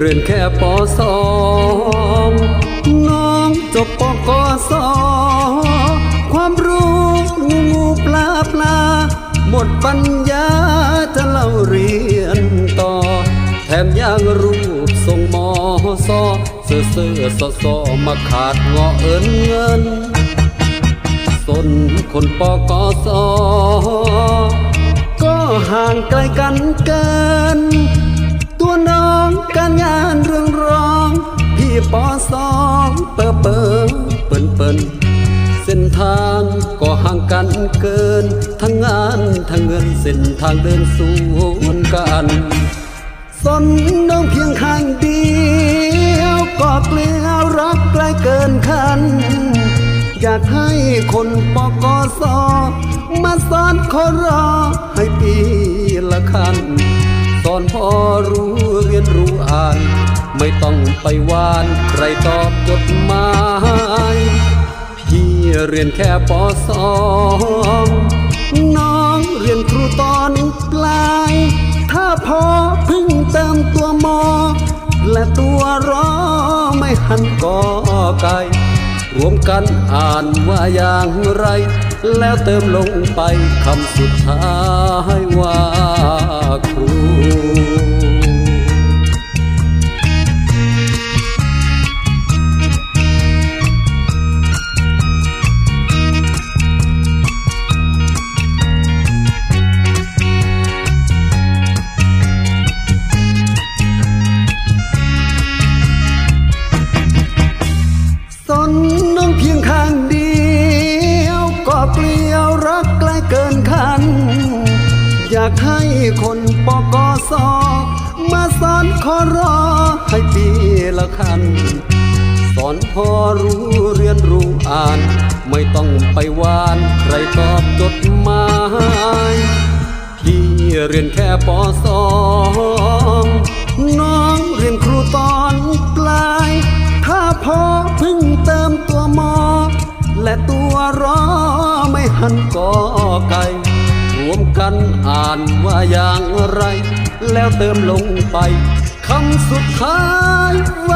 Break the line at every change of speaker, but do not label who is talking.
เรียนแค่ปสองน้องจบปกสความรู้งูงูปลาปลา หมดปัญญาจะเล่าเรียนต่อ แถมยังรูปทรงมอเสื้อเสื้อสอสอมาขาดงอเอินเงินสนคนปกสก็ห่างไกลกันเกิน ตัวน้องการงานเรื่องร้อง พี่ปอสองเปอเปอเปิ่นเปิ่นเส้นทางก็ห่างกันเกิน ทั้งงานทั้งเงินเส้นทางเดินสู่กันสนน้องเพียงข้างเดียวก็เกลียวรักไกลเกินคัน อยากให้คนปกสมาสอนขอรอให้ปีละคัน อนพอรู้เรียนรู้อ่าน ไม่ต้องไปวานใครตอบจดหมายพี่เรียนแค่ปสองน้องเรียนครูตอนปลาย ถ้าพอพึ่งเติมตัวมอ และตัวรอไม่หันกอไก่รวมกันอ่านว่าอย่างไร แล้วเติมลงไปคำสุดท้ายว่าครูสนน้องเพียงข้างดีากให้คนปกสมาสอนขอรอให้ปีละคัน สอนพอรู้เรียนรู้อ่าน ไม่ต้องไปวานใครตอบจดหมายพี่เรียนแค่ปสองน้องเรียนครูตอนปลาย ถ้าพอเพึ่งเติมตัวมอ และตัวรอไม่หันกอไก่ วมกันอ่านว่าอย่างไร แล้วเติมลงไปคำสุดท้ายว่า